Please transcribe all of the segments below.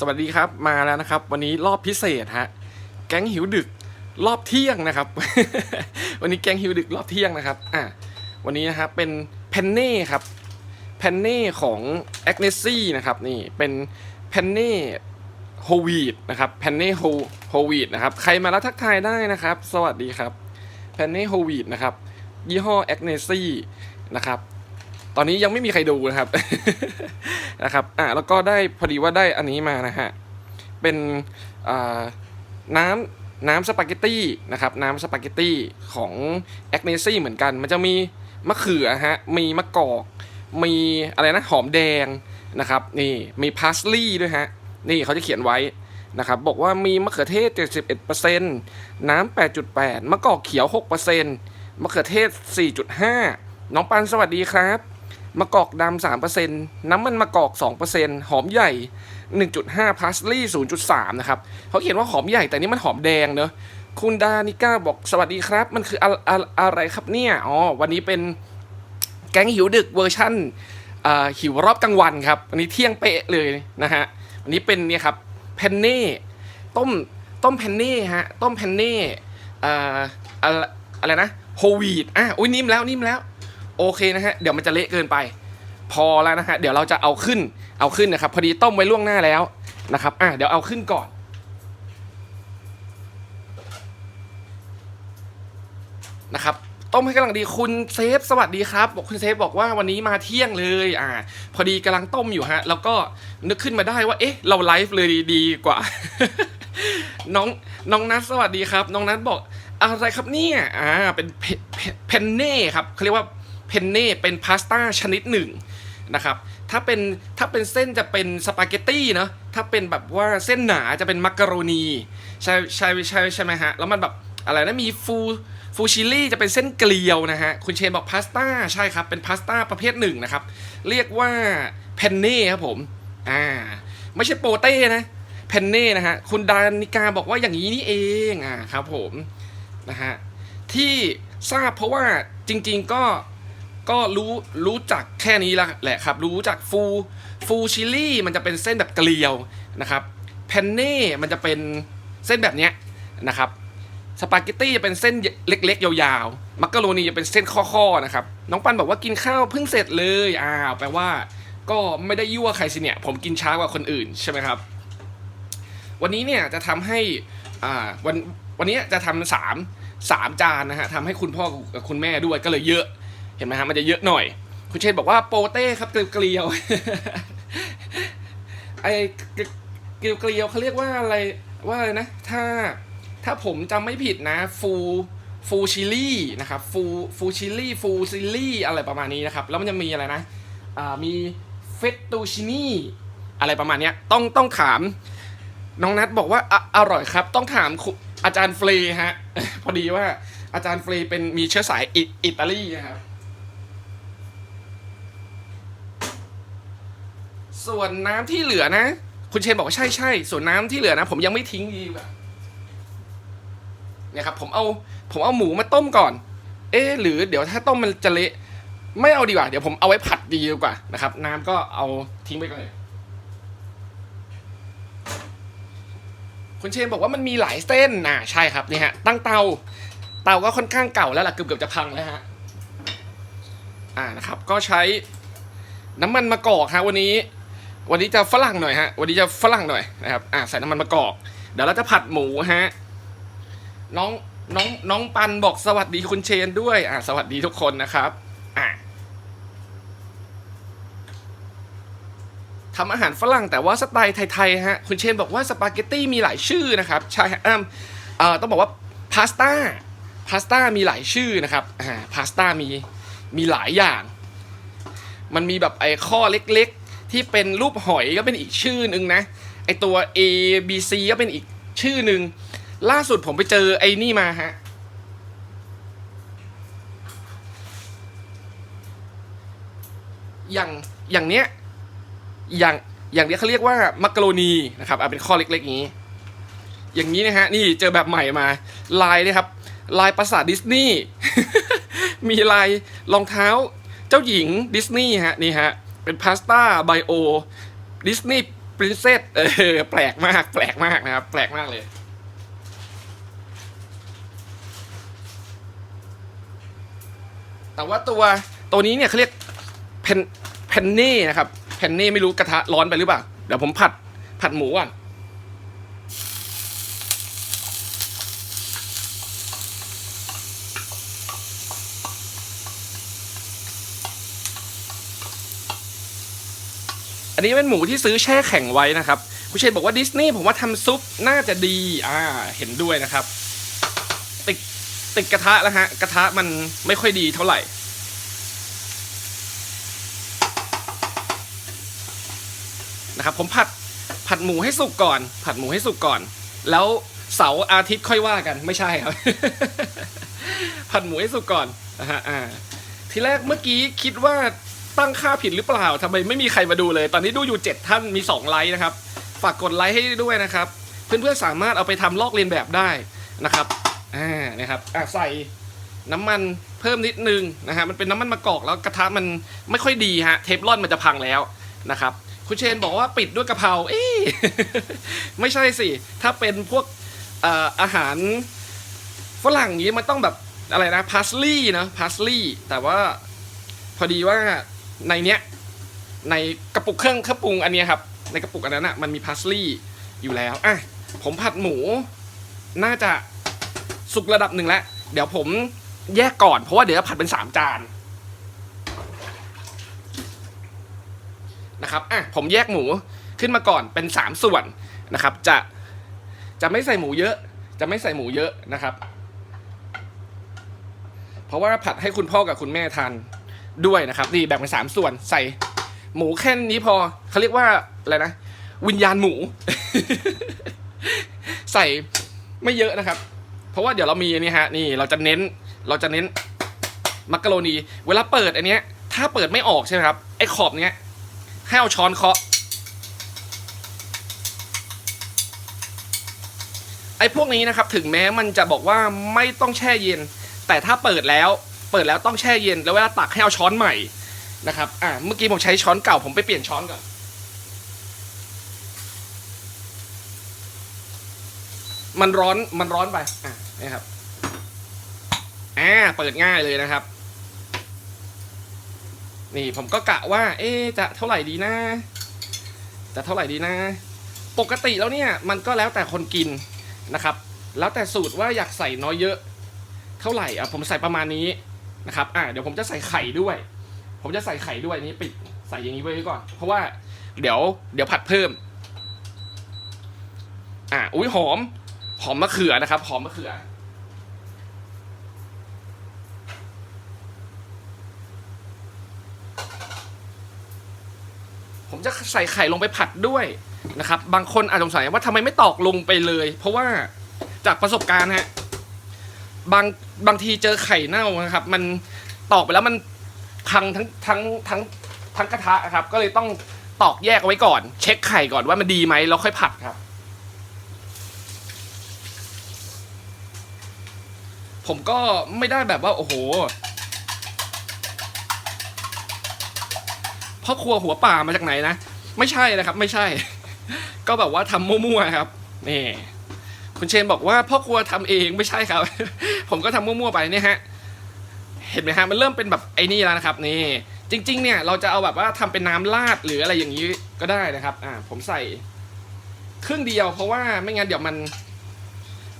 สวัสดีครับมาแล้วนะครับ วันนี้รอบพิเศษฮะแก๊งหิวดึกรอบเที่ยงนะครับ วันนี้แก๊งหิวดึกรอบเที่ยงนะครับอะวันนี้นะครับเป็นเพนเน่ครับเพนเน่ของแอคเนซี่นะครับนี่เป็นเพนเน่โฮวีดนะครับเพนเน่โฮโฮวีดนะครับใครมาแล้วทักทายได้นะครับ สวัสดีครับเพนเน่โฮวีดนะครับยี่ห้อแอคเนซี่นะครับ ตอนนี้ยังไม่มีใครดูนะครับนะครับอะแล้วก็ได้พอดีว่าได้อันนี้มานะฮะเป็นน้ำน้ำสปาเกตตี้นะครับน้ำสปาเกตตี้ของแอคเนซี่เหมือนกัน มันจะมีมะเขือฮะมีมะกอกมีอะไรนะหอมแดงนะครับนี่มีพาสลีย์ด้วยฮะนี่เขาจะเขียนไว้นะครับบอกว่ามีมะเขือเทศ 71%น้ำ 8.8 มะกอกเขียว 6%มะเขือเทศ 4.5 น้องปันสวัสดีครับ มะกอกดำสามเปอร์เซ็นต์น้ำมันมะกอกสองเปอร์เซ็นต์หอมใหญ่หนึ่งจุดห้าพาสลีย์ศูนย์จุดสามนะครับเขาเขียนว่าหอมใหญ่แต่นี่มันหอมแดงเนอะคุณดานิก้าบอกสวัสดีครับ มันคืออะอะอะไรครับเนี่ย อ๋อ วันนี้เป็นแก๊งหิวดึกเวอร์ชั่นอ่าหิวรอบกลางวันครับ วันนี้เที่ยงเป๊ะเลยนะฮะ วันนี้เป็นเนี่ยครับเพนเน่ต้มต้มเพนเน่ฮะ ต้มเพนเน่อ่าอะไรอะไรนะโฮวีดอะอุ้ยนิ่มแล้วนิ่มแล้ว โอเคนะฮะเดี๋ยวมันจะเละเกินไป พอแล้วนะฮะเดี๋ยวเราจะเอาขึ้นเอาขึ้นนะครับ พอดีต้มไว้ล่วงหน้าแล้วนะครับอะเดี๋ยวเอาขึ้นก่อนนะครับต้มให้กำลังดีคุณเซฟสวัสดีครับบอกคุณเซฟบอกว่าวันนี้มาเที่ยงเลยอ่าพอดีกำลังต้มอยู่ฮะแล้วก็นึกขึ้นมาได้ว่าเอ๊ะเราไลฟ์เลยดีกว่า น้องน้องนัทสวัสดีครับ น้องนัทบอกอะไรครับเนี่ยอ่าเป็นเพนเน่ครับเขาเรียกว่า เพนเน่เป็นพาสต้าชนิดหนึ่งนะครับถ้าเป็นถ้าเป็นเส้นจะเป็นสปาเกตตี้เนาะถ้าเป็นแบบว่าเส้นหนาจะเป็นมักกะโรนีใช่ใช่ใช่ใช่ไหมฮะแล้วมันแบบอะไรนะมีฟูฟูชิลี่จะเป็นเส้นเกลียวนะฮะคุณเชนบอกพาสต้าใช่ครับเป็นพาสต้าประเภทหนึ่งนะครับเรียกว่าเพนเน่ครับผมอ่าไม่ใช่โปเต้นะเพนเน่นะฮะคุณดานิกาบอกว่าอย่างนี้นี่เองอ่าครับผมนะฮะที่ทราบเพราะว่าจริง ๆก็ ก็รู้รู้จักแค่นี้ละแหละครับ รู้จักฟูฟูชิลี่มันจะเป็นเส้นแบบเกลียวนะครับเพนเน่มันจะเป็นเส้นแบบเนี้ยนะครับสปาเกตตี้จะเป็นเส้นเล็ก ๆ ยาวๆ มักกะโรนีจะเป็นเส้นข้อๆนะครับ น้องปันบอกว่ากินข้าวเพิ่งเสร็จเลยอ้าวแปลว่า ก็ไม่ได้ยั่วใครสิเนี่ย ผมกินช้ากว่าคนอื่นใช่ไหมครับ วันนี้เนี่ยจะทำให้อ่าวันวันนี้จะทำสามสามจานนะฮะทำให้คุณพ่อกับคุณแม่ด้วยก็เลยเยอะ เห็นไหมฮะมันจะเยอะหน่อย คุณเชนบอกว่าโปเต้ครับเกลียวไอเกลียวเกลียวเขาเรียกว่าอะไรว่าอะไรนะ ถ้าถ้าผมจำไม่ผิดนะฟูฟูชิลี่นะครับฟูฟูชิลี่ฟูซิลี่อะไรประมาณนี้นะครับ แล้วมันจะมีอะไรนะอ่ามีเฟตตูชินี่อะไรประมาณนี้ต้องต้องถาม น้องนัทบอกว่าออร่อยครับ ต้องถามอาจารย์เฟรฮะ พอดีว่าอาจารย์เฟรเป็นมีเชื้อสายอิอิตาลีนะครับ ส่วนน้ำที่เหลือนะ คุณเชนบอกว่าใช่ใช่ส่วนน้ำที่เหลือนะ ผมยังไม่ทิ้งดีกว่าเนี่ยครับ ผมเอาผมเอาหมูมาต้มก่อน เอ๊หรือเดี๋ยวถ้าต้มมันจะเละไม่เอาดีกว่า เดี๋ยวผมเอาไว้ผัดดีกว่านะครับ น้ำก็เอาทิ้งไปก่อนเลยคุณเชนบอกว่ามันมีหลายเส้นน่ะใช่ครับนี่ฮะ ตั้งเตาเตาก็ค่อนข้างเก่าแล้วล่ะเกือบเกือบจะพังแล้วฮะอ่านะครับ ก็ใช้น้ำมันมะกอกฮะวันนี้ วันนี้จะฝรั่งหน่อยฮะ วันนี้จะฝรั่งหน่อยนะครับ อ่าใส่น้ำมันมะกอก เดี๋ยวเราจะผัดหมูฮะ น้องน้องน้องปันบอกสวัสดีคุณเชนด้วย อ่าสวัสดีทุกคนนะครับ อ่าทำอาหารฝรั่งแต่ว่าสไตล์ไทยๆฮะ คุณเชนบอกว่าสปาเกตตี้มีหลายชื่อนะครับ ใช่ฮะเอิ่มเอ่อต้องบอกว่าพาสต้า พาสต้ามีหลายชื่อนะครับ อ่า พาสต้ามีมีหลายอย่าง มันมีแบบไอ้ข้อเล็กๆ ที่เป็นรูปหอยก็เป็นอีกชื่อหนึ่งนะ ไอตัว A B C ก็เป็นอีกชื่อหนึ่งล่าสุดผมไปเจอไอ้นี่มาฮะ อย่างอย่างเนี้ย อย่างอย่างเนี้ยเขาเรียกว่ามักกะโรนีนะครับเอาเป็นข้อเล็กๆอย่างนี้ อย่างนี้นะฮะ นี่เจอแบบใหม่มา ลายนะครับ ลายปราสาทดิสนีย์ มีลายรองเท้าเจ้าหญิงดิสนีย์ฮะ นี่ฮะ เป็นพาสต้าไบโอดิสนีย์ปรินเซสเออแปลกมาก แปลกมากนะครับ แปลกมากเลย แต่ว่าตัวตัวนี้เนี่ยเขาเรียกเพนเพนนี่นะครับเพนนี่ไม่รู้กระทะร้อนไปหรือเปล่า เดี๋ยวผมผัดผัดหมูก่อน อันนี้เป็นหมูที่ซื้อแช่แข็งไว้นะครับคุณเชนบอกว่าดิสนีย์ผมว่าทำซุปน่าจะดีอ่าเห็นด้วยนะครับ ติดติดกระทะแล้วฮะกระทะมันไม่ค่อยดีเท่าไหร่นะครับผมผัดผัดหมูให้สุกก่อน ผัดหมูให้สุกก่อน แล้วเสาร์อาทิตย์ค่อยว่ากันไม่ใช่ครับ ผัดหมูให้สุกก่อนนะฮะอ่าทีแรกเมื่อกี้คิดว่า ตั้งค่าผิดหรือเปล่าทำไมไม่มีใครมาดูเลย ตอนนี้ดูอยู่ 7 ท่านมี 2 ไลค์นะครับ ฝากกดไลค์ให้ด้วยนะครับ เพื่อนๆสามารถเอาไปทำลอกเลียนแบบได้นะครับอ่านะครับอะใส่น้ำมันเพิ่มนิดนึงนะฮะมันเป็นน้ำมันมะกอกแล้วกระทะมันไม่ค่อยดีฮะเทฟลอนมันจะพังแล้วนะครับคุณเชนบอกว่าปิดด้วยกะเพราเอ๊ไม่ใช่สิ ถ้าเป็นพวกเอ่อาหารฝรั่งอย่างนี้มันต้องแบบอะไรนะพาสลีย์นะพาสลีย์แต่ว่าพอดีว่า ในเนี้ยในกระปุกเครื่องเครื่องปรุงอันเนี้ยครับ ในกระปุกอันนั้นอะมันมีพาสลีย์อยู่แล้วอะผมผัดหมู น่าจะสุกระดับหนึ่งแล้ว เดี๋ยวผมแยกก่อนเพราะว่าเดี๋ยวผัดเป็นสามจานนะครับอะผมแยกหมูขึ้นมาก่อนเป็นสามส่วนนะครับ จะจะไม่ใส่หมูเยอะ จะไม่ใส่หมูเยอะนะครับ เพราะว่าผัดให้คุณพ่อกับคุณแม่ทาน ด้วยนะครับนี่แบ่งเป็นสามส่วนใส่หมูแค่นี้พอเขาเรียกว่าอะไรนะ วิญญาณหมู ใส่ไม่เยอะนะครับ เพราะว่าเดี๋ยวเรามีอันนี้ฮะนี่เราจะเน้นเราจะเน้นมักกะโรนีเวลาเปิดอันเนี้ย ถ้าเปิดไม่ออกใช่ไหมครับไอ้ขอบเนี้ยให้เอาช้อนเคาะไอ้พวกนี้นะครับถึงแม้มันจะบอกว่าไม่ต้องแช่เย็น แต่ถ้าเปิดแล้ว เปิดแล้วต้องแช่เย็น แล้วเวลาตักให้เอาช้อนใหม่นะครับอ่าเมื่อกี้ผมใช้ช้อนเก่าผมไปเปลี่ยนช้อนก่อนมันร้อนมันร้อนไปอ่านี่ครับอ่าเปิดง่ายเลยนะครับ นี่ผมก็กะว่า เอ๊จะเท่าไหร่ดีนะจะเท่าไหร่ดีนะ ปกติแล้วเนี่ยมันก็แล้วแต่คนกินนะครับ แล้วแต่สูตรว่าอยากใส่น้อยเยอะ เท่าไหร่อะผมใส่ประมาณนี้ นะครับอ่าเดี๋ยวผมจะใส่ไข่ด้วย ผมจะใส่ไข่ด้วยนี้ปิดใส่อย่างนี้ไว้ก่อน เพราะว่าเดี๋ยวเดี๋ยวผัดเพิ่ม อ่าอุ้ยหอม หอมมะเขือนะครับ หอมมะเขือผมจะใส่ไข่ลงไปผัดด้วยนะครับ บางคนอาจสงสัยว่าทำไมไม่ตอกลงไปเลย เพราะว่าจากประสบการณ์ฮะ บางบางทีเจอไข่เน่านะครับ มันตอกไปแล้วมันพังทั้งทั้งทั้งทั้งกระทะครับ ก็เลยต้องตอกแยกเอาไว้ก่อน เช็คไข่ก่อนว่ามันดีไหมแล้วค่อยผัดครับ ผมก็ไม่ได้แบบว่าโอ้โหพ่อครัวหัวป่ามาจากไหนนะ ไม่ใช่นะครับ ไม่ใช่ ก็แบบว่าทำมั่วๆครับนี่คุณเชนบอกว่าพ่อครัวทำเองไม่ใช่ครับ ผมก็ทำมั่วๆไปเนี่ยฮะเห็นไหมฮะมันเริ่มเป็นแบบไอ้นี่แล้วนะครับนี่จริง ๆ เนี่ยเราจะเอาแบบว่าทำเป็นน้ำราดหรืออะไรอย่างนี้ก็ได้นะครับอ่าผมใส่ครึ่งเดียวเพราะว่าไม่งั้นเดี๋ยวมัน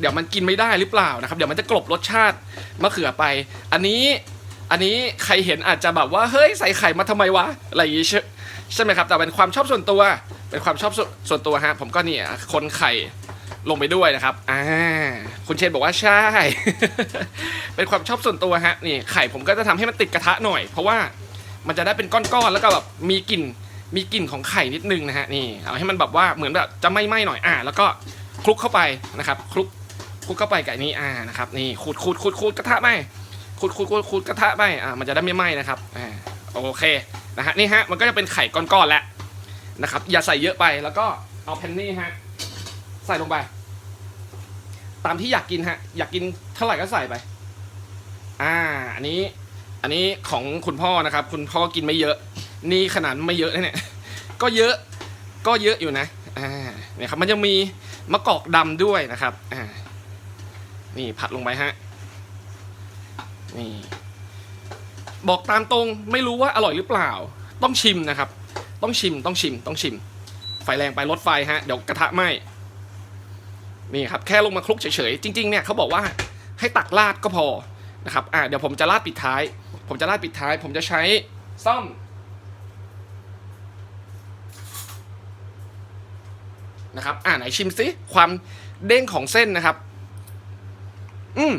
เดี๋ยวมันกินไม่ได้หรือเปล่านะครับ เดี๋ยวมันจะกลบรสชาติมะเขือไป อันนี้อันนี้ใครเห็นอาจจะแบบว่าเฮ้ยใส่ไข่มาทำไมวะอะไรอย่างงี้ใช่ไหมครับ แต่เป็นความชอบส่วนตัว เป็นความชอบส่วนส่วนตัวฮะผมก็เนี่ยคนไข่ ลงไปด้วยนะครับอ่าคุณเชนบอกว่าใช่ เป็นความชอบส่วนตัวฮะนี่ไข่ผมก็จะทำให้มันติดกระทะหน่อย เพราะว่ามันจะได้เป็นก้อนๆแล้วก็แบบมีกลิ่นมีกลิ่นของไข่นิดนึงนะฮะนี่เอาให้มันแบบว่าเหมือนแบบจะไหม้หน่อยอ่าแล้วก็คลุกเข้าไปนะครับคลุกคลุกเข้าไปกับนนี้อ่านะครับนี่ขูดขูดขูดขูดกระทะไหมขูดขูดขูดขูดกระทะไหมอ่ามันจะได้ไม่ไหม้นะครับอ่าโอเคนะฮะนี่ฮะมันก็จะเป็นไข่ก้อนๆแล้วนะครับอย่าใส่เยอะไปแล้วก็เอาแพนนี่ฮะ ใส่ลงไป ตามที่อยากกินฮะ อยากกินเท่าไหร่ก็ใส่ไป อ่า อันนี้ อันนี้ของคุณพ่อนะครับ คุณพ่อกินไม่เยอะ นี่ขนาดไม่เยอะนะเนี่ย ก็เยอะ ก็เยอะอยู่นะ อ่า เนี่ยครับ มันจะมีมะกอกดำด้วยนะครับ อ่า นี่ผัดลงไปฮะ นี่ บอกตามตรงไม่รู้ว่าอร่อยหรือเปล่า ต้องชิมนะครับ ต้องชิม ต้องชิม ต้องชิม ไฟแรงไปลดไฟฮะ เดี๋ยวกระทะไหม้ นี่ครับแค่ลงมาคลุกเฉยๆจริงๆเนี่ยเขาบอกว่าให้ตักราดก็พอนะครับอ่าเดี๋ยวผมจะราดปิดท้าย ผมจะราดปิดท้าย ผมจะใช้ซ่อมนะครับอ่าไหนชิมซิความเด้งของเส้นนะครับ อืม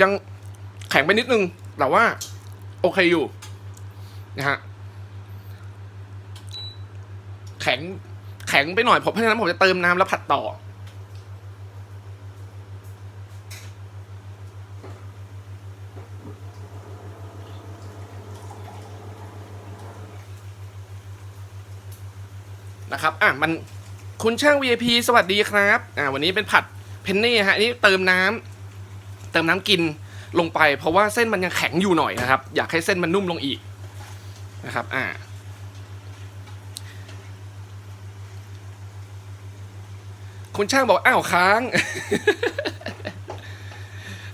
ยังแข็งไปนิดนึง แต่ว่า โอเคอยู่นะฮะแข็งแข็งไปหน่อยผมเพราะฉะนั้นผมจะเติมน้ำแล้วผัดต่อ นะครับอะมันคุณช่าง VIP สวัสดีครับอ่าวันนี้เป็นผัดเพนเน่ฮะนี่เติมน้ำเติมน้ำกินลงไป เพราะว่าเส้นมันยังแข็งอยู่หน่อยนะครับ อยากให้เส้นมันนุ่มลงอีกนะครับอ่าคุณช่างบอกอ้าวค้าง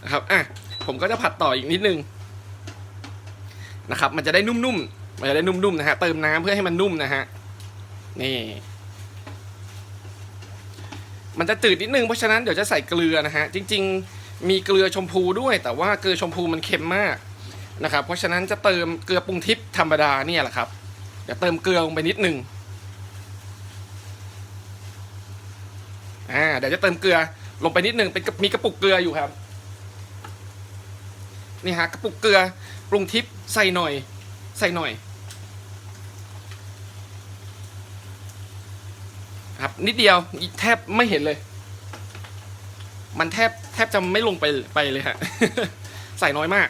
นะครับอะผมก็จะผัดต่ออีกนิดนึงนะครับ มันจะได้นุ่มๆมันจะได้นุ่มๆนะฮะเติมน้ำเพื่อให้มันนุ่มนะฮะ นี่ มันจะจืดนิดนึงเพราะฉะนั้นเดี๋ยวจะใส่เกลือนะฮะ จริง ๆ มีเกลือชมพูด้วย แต่ว่าเกลือชมพูมันเค็มมากนะครับ เพราะฉะนั้นจะเติมเกลือปรุงทิพย์ธรรมดาเนี่ยแหละครับ เดี๋ยวเติมเกลือลงไปนิดนึงอ่าเดี๋ยวจะเติมเกลือลงไปนิดนึงเป็นมีกระปุกเกลืออยู่ครับนี่ฮะกระปุกเกลือปรุงทิพย์ใส่หน่อย ใส่หน่อย ครับ นิดเดียวแทบไม่เห็นเลย มันแทบแทบจะไม่ลงไปไปเลยฮะใส่น้อยมาก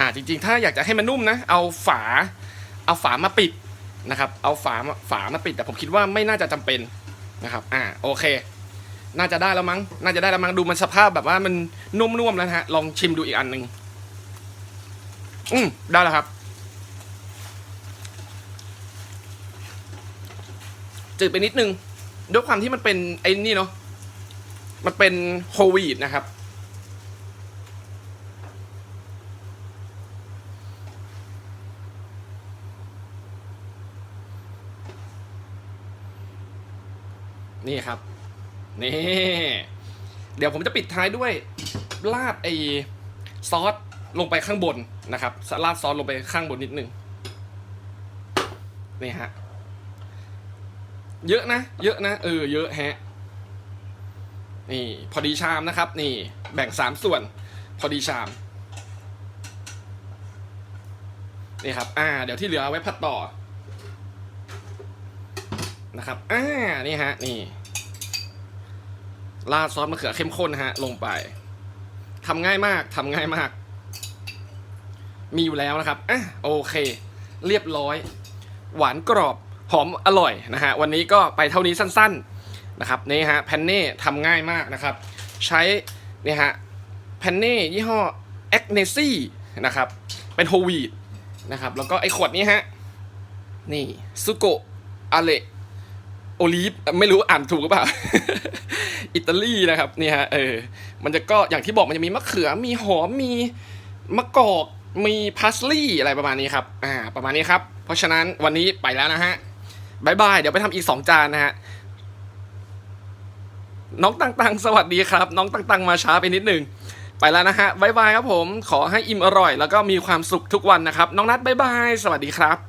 อ่าจริงๆ ถ้าอยากจะให้มันนุ่มนะ เอาฝา เอาฝามาปิดนะครับ เอาฝามาฝามาปิด แต่ผมคิดว่าไม่น่าจะจำเป็นนะครับ อ่าโอเค น่าจะได้แล้วมั้ง น่าจะได้แล้วมั้ง ดูมันสภาพแบบว่ามันนุ่มๆแล้วฮะ ลองชิมดูอีกอันหนึ่งอืมได้แล้วครับ จืดไปนิดนึง ด้วยความที่มันเป็นไอ้นี่เนาะมันเป็นโฮวีดนะครับ นี่ครับ นี่ เดี๋ยวผมจะปิดท้ายด้วยราดไอซอสลงไปข้างบนนะครับราดซอสลงไปข้างบนนิดนึงนี่ฮะ เยอะนะ เยอะนะ เออ เยอะแฮะ นี่ พอดีชามนะครับ นี่ แบ่งสามส่วน พอดีชาม นี่ครับ อ่า เดี๋ยวที่เหลือเอาไว้พัดต่อ นะครับ อ่า นี่ฮะ นี่ราดซอสมะเขือเข้มข้นฮะ ลงไปทำง่ายมากทำง่ายมาก มีอยู่แล้วนะครับอะโอเค เรียบร้อย หวานกรอบ หอมอร่อยนะฮะวันนี้ก็ไปเท่านี้สั้นๆนะครับนี่ฮะแพนเน่ทำง่ายมากนะครับ ใช้นี่ฮะแพนเน่ยี่ห้อแอคเนซี่นะครับเป็นโฮวีดนะครับแล้วก็ไอขวดนี้ฮะนี่ซุโกะอาเลโอลีฟไม่รู้อ่านถูกหรือเปล่า อิตาลีนะครับนี่ฮะเออมันจะก็อย่างที่บอกมันจะมีมะเขือมีหอมมีมะกอกมีพาสลีย์อะไรประมาณนี้ครับอ่าประมาณนี้ครับ เพราะฉะนั้นวันนี้ไปแล้วนะฮะ บายบาย เดี๋ยวไปทำอีกสองจานนะฮะ น้องตังตังสวัสดีครับ น้องตังตังมาช้าไปนิดนึง ไปแล้วนะฮะบายบายครับผม ขอให้อิ่มอร่อย แล้วก็มีความสุขทุกวันนะครับ น้องนัดบายบาย สวัสดีครับ